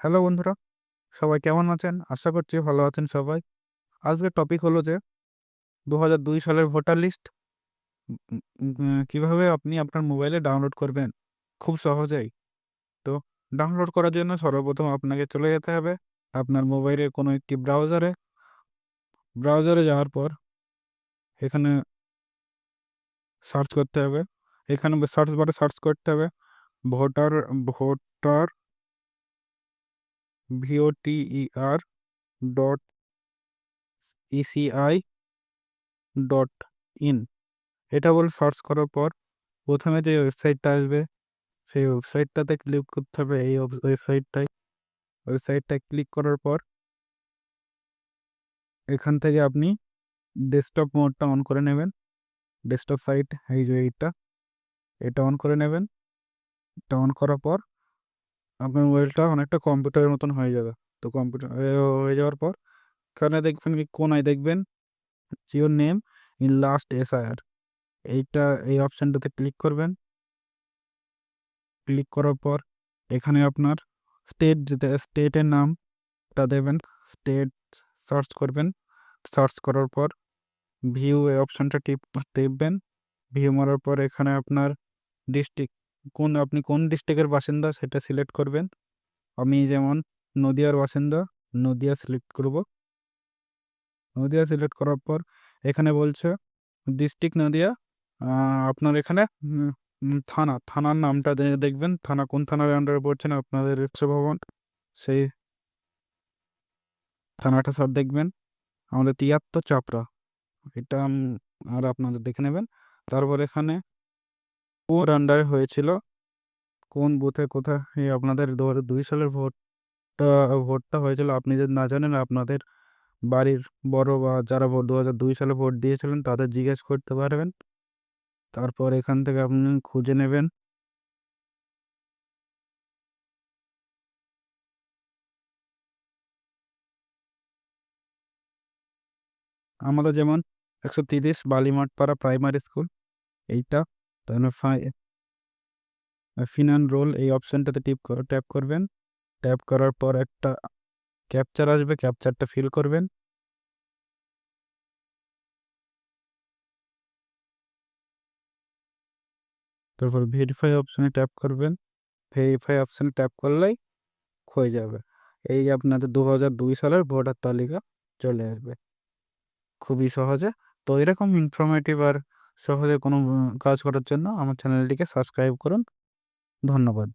Hello বন্ধুরা, সবাই কেমন আছেন? আশা করছি ভালো আছেন সবাই। আজকের টপিক হলো যে দু হাজার দুই সালের ভোটার লিস্ট কীভাবে আপনি আপনার মোবাইলে ডাউনলোড করবেন? খুব সহজেই। তো ডাউনলোড করার জন্য সর্বপ্রথম আপনাকে চলে যেতে হবে আপনার মোবাইলের কোনো একটি ব্রাউজারে ব্রাউজারে যাওয়ার পর এখানে সার্চ করতে হবে। এখানে সার্চ বারে সার্চ করতে হবে। Voter voter V O T E R dot ECI dot in এটা বলে সার্চ করার পর প্রথমে যে ওয়েবসাইটটা আসবে, সেই ওয়েবসাইটটাতে ক্লিক করতে হবে এই ওয়েবসাইটটায় ওয়েবসাইটটায় ক্লিক করার পর এখান থেকে আপনি ডেস্কটপ মোডটা অন করে নেবেন। ডেস্কটপ সাইট এই যে এইটা, এটা অন করে নেবেন। এটা অন করার পর আপনার মোবাইলটা অনেকটা কম্পিউটারের মতন হয়ে যাবে। তো কম্পিউটার হয়ে যাওয়ার পর, এখানে দেখবেন কি কোনায় দেখবেন? জিওর নেম ইন লাস্ট এসআইআর এইটা, এই অপশানটাতে ক্লিক করবেন। ক্লিক করার পর, এখানে আপনার স্টেট যেতে স্টেটের নামটা দেবেন। স্টেট সার্চ করবেন। সার্চ করার পর ভিউ এই অপশানটা টিপ টিপবেন ভিউ মারার পর এখানে আপনার ডিস্ট্রিক্ট কোন, আপনি কোন ডিস্ট্রিক্টের বাসিন্দা সেটা সিলেক্ট করবেন। আমি যেমন নদিয়ার বাসিন্দা, নদিয়া সিলেক্ট করব। নদিয়া সিলেক্ট করার পর এখানে বলছে ডিস্ট্রিক্ট নদিয়া আপনার এখানে থানা। থানার নামটা দেখবেন, থানা কোন থানার আন্ডারে পড়ছেন আপনাদের ভবন। সেই থানাটা সব দেখবেন, আমাদের তিয়াত্তর চাপড়া। এটা আর আপনাদের দেখে নেবেন। তারপর এখানে কোর আন্ডারে হয়েছিল। কোন বুথে কোথায়? আপনাদের দু হাজার দুই সালের ভোটটা ভোটটা হয়েছিল। আপনি যদি না জানেন, আপনাদের বাড়ির বড় বা যারা ভোট দু হাজার দুই সালে ভোট দিয়েছিলেন, তাদের জিজ্ঞেস করতে পারবেন। তারপর এখান থেকে আপনি খুঁজে নেবেন। আমাদের যেমন একশো তিরিশ বালিমাঠপাড়া প্রাইমারি স্কুল এইটা তাহলে ফিনান রোল এই অপশানটাতে টিপ ট্যাপ করবেন। ট্যাপ করার পর একটা ক্যাপচার আসবে ক্যাপচারটা ফিল করবেন। তারপর ভেরিফাই অপশানে ট্যাপ করবেন। ভেরিফাই অপশানে ট্যাপ করলেই হয়ে যাবে। এই আপনাদের দু হাজার দুই সালের ভোটার তালিকা চলে আসবে। খুবই সহজে। তো এরকম ইনফরমেটিভ আর সহজে কোনো কাজ করার জন্য আমার চ্যানেলটিকে সাবস্ক্রাইব করুন। ধন্যবাদ।